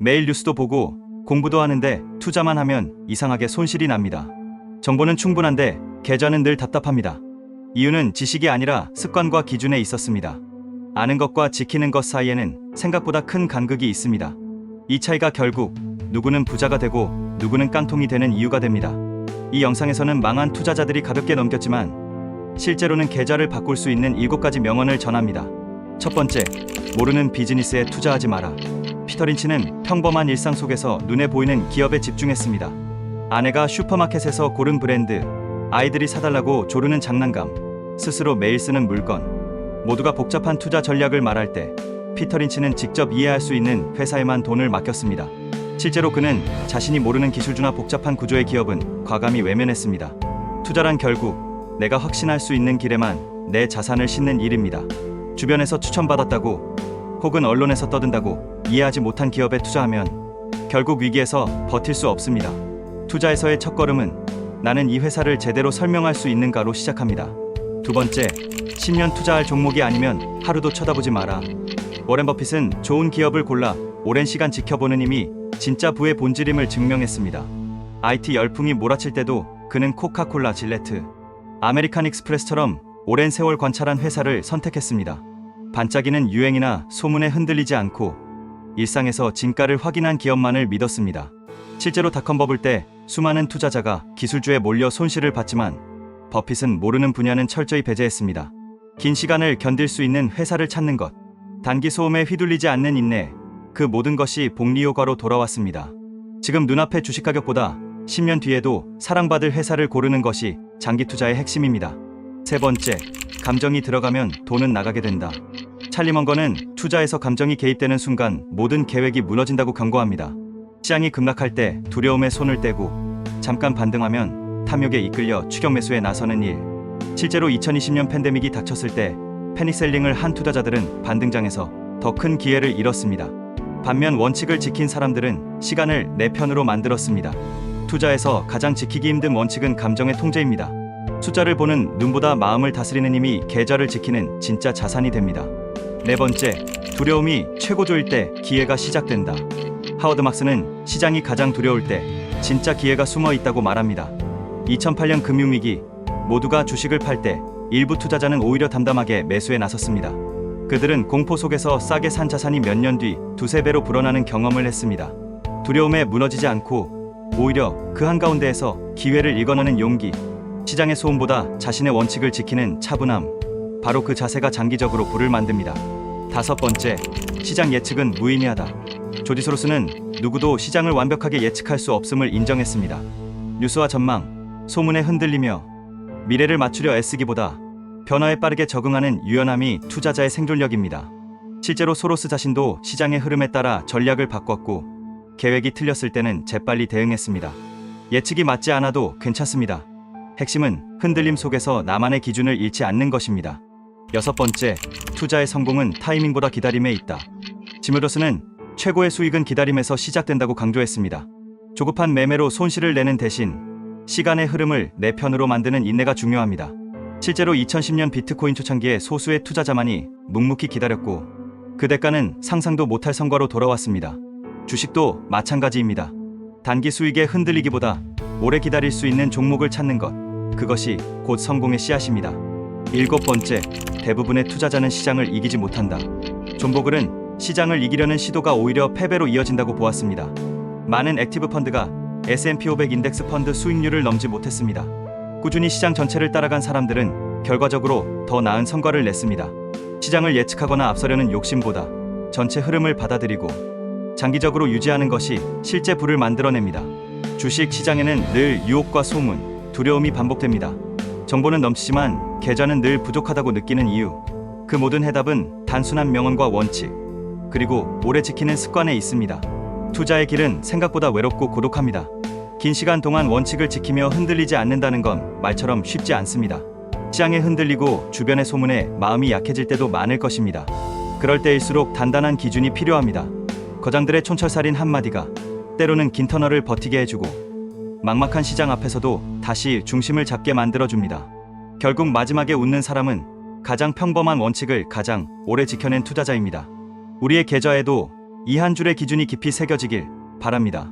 매일 뉴스도 보고 공부도 하는데 투자만 하면 이상하게 손실이 납니다. 정보는 충분한데 계좌는 늘 답답합니다. 이유는 지식이 아니라 습관과 기준에 있었습니다. 아는 것과 지키는 것 사이에는 생각보다 큰 간극이 있습니다. 이 차이가 결국 누구는 부자가 되고 누구는 깡통이 되는 이유가 됩니다. 이 영상에서는 망한 투자자들이 가볍게 넘겼지만 실제로는 계좌를 바꿀 수 있는 7가지 명언을 전합니다. 첫 번째, 모르는 비즈니스에 투자하지 마라. 피터 린치는 평범한 일상 속에서 눈에 보이는 기업에 집중했습니다. 아내가 슈퍼마켓에서 고른 브랜드, 아이들이 사달라고 조르는 장난감, 스스로 매일 쓰는 물건, 모두가 복잡한 투자 전략을 말할 때 피터 린치는 직접 이해할 수 있는 회사에만 돈을 맡겼습니다. 실제로 그는 자신이 모르는 기술주나 복잡한 구조의 기업은 과감히 외면했습니다. 투자란 결국 내가 확신할 수 있는 길에만 내 자산을 싣는 일입니다. 주변에서 추천받았다고 혹은 언론에서 떠든다고 이해하지 못한 기업에 투자하면 결국 위기에서 버틸 수 없습니다. 투자에서의 첫 걸음은 나는 이 회사를 제대로 설명할 수 있는가로 시작합니다. 두 번째, 10년 투자할 종목이 아니면 하루도 쳐다보지 마라. 워렌 버핏은 좋은 기업을 골라 오랜 시간 지켜보는 힘이 진짜 부의 본질임을 증명했습니다. IT 열풍이 몰아칠 때도 그는 코카콜라, 질레트, 아메리칸 익스프레스처럼 오랜 세월 관찰한 회사를 선택했습니다. 반짝이는 유행이나 소문에 흔들리지 않고 일상에서 진가를 확인한 기업만을 믿었습니다. 실제로 닷컴 버블 때 수많은 투자자가 기술주에 몰려 손실을 봤지만 버핏은 모르는 분야는 철저히 배제했습니다. 긴 시간을 견딜 수 있는 회사를 찾는 것, 단기 소음에 휘둘리지 않는 인내, 그 모든 것이 복리 효과로 돌아왔습니다. 지금 눈앞의 주식 가격보다 10년 뒤에도 사랑받을 회사를 고르는 것이 장기 투자의 핵심입니다. 세 번째, 감정이 들어가면 돈은 나가게 된다. 찰리 먼거는 투자에서 감정이 개입되는 순간 모든 계획이 무너진다고 경고합니다. 시장이 급락할 때 두려움에 손을 떼고 잠깐 반등하면 탐욕에 이끌려 추격 매수에 나서는 일. 실제로 2020년 팬데믹이 닥쳤을 때 패닉셀링을 한 투자자들은 반등장에서 더 큰 기회를 잃었습니다. 반면 원칙을 지킨 사람들은 시간을 내 편으로 만들었습니다. 투자에서 가장 지키기 힘든 원칙은 감정의 통제입니다. 숫자를 보는 눈보다 마음을 다스리는 힘이 계좌를 지키는 진짜 자산이 됩니다. 네 번째, 두려움이 최고조일 때 기회가 시작된다. 하워드 막스는 시장이 가장 두려울 때 진짜 기회가 숨어 있다고 말합니다. 2008년 금융위기 모두가 주식을 팔 때 일부 투자자는 오히려 담담하게 매수에 나섰습니다. 그들은 공포 속에서 싸게 산 자산이 몇 년 뒤 두세 배로 불어나는 경험을 했습니다. 두려움에 무너지지 않고 오히려 그 한가운데에서 기회를 읽어내는 용기, 시장의 소음보다 자신의 원칙을 지키는 차분함, 바로 그 자세가 장기적으로 부를 만듭니다. 다섯 번째, 시장 예측은 무의미하다. 조지 소로스는 누구도 시장을 완벽하게 예측할 수 없음을 인정했습니다. 뉴스와 전망, 소문에 흔들리며 미래를 맞추려 애쓰기보다 변화에 빠르게 적응하는 유연함이 투자자의 생존력입니다. 실제로 소로스 자신도 시장의 흐름에 따라 전략을 바꿨고 계획이 틀렸을 때는 재빨리 대응했습니다. 예측이 맞지 않아도 괜찮습니다. 핵심은 흔들림 속에서 나만의 기준을 잃지 않는 것입니다. 여섯 번째, 투자의 성공은 타이밍보다 기다림에 있다. 지무로스는 최고의 수익은 기다림에서 시작된다고 강조했습니다. 조급한 매매로 손실을 내는 대신 시간의 흐름을 내 편으로 만드는 인내가 중요합니다. 실제로 2010년 비트코인 초창기에 소수의 투자자만이 묵묵히 기다렸고 그 대가는 상상도 못할 성과로 돌아왔습니다. 주식도 마찬가지입니다. 단기 수익에 흔들리기보다 오래 기다릴 수 있는 종목을 찾는 것, 그것이 곧 성공의 씨앗입니다. 일곱 번째, 대부분의 투자자는 시장을 이기지 못한다. 존 보글은 시장을 이기려는 시도가 오히려 패배로 이어진다고 보았습니다. 많은 액티브 펀드가 S&P 500 인덱스 펀드 수익률을 넘지 못했습니다. 꾸준히 시장 전체를 따라간 사람들은 결과적으로 더 나은 성과를 냈습니다. 시장을 예측하거나 앞서려는 욕심보다 전체 흐름을 받아들이고 장기적으로 유지하는 것이 실제 부를 만들어냅니다. 주식 시장에는 늘 유혹과 소문, 두려움이 반복됩니다. 정보는 넘치지만 계좌는 늘 부족하다고 느끼는 이유. 그 모든 해답은 단순한 명언과 원칙, 그리고 오래 지키는 습관에 있습니다. 투자의 길은 생각보다 외롭고 고독합니다. 긴 시간 동안 원칙을 지키며 흔들리지 않는다는 건 말처럼 쉽지 않습니다. 시장에 흔들리고 주변의 소문에 마음이 약해질 때도 많을 것입니다. 그럴 때일수록 단단한 기준이 필요합니다. 거장들의 촌철살인 한마디가 때로는 긴 터널을 버티게 해주고 막막한 시장 앞에서도 다시 중심을 잡게 만들어줍니다. 결국 마지막에 웃는 사람은 가장 평범한 원칙을 가장 오래 지켜낸 투자자입니다. 우리의 계좌에도 이 한 줄의 기준이 깊이 새겨지길 바랍니다.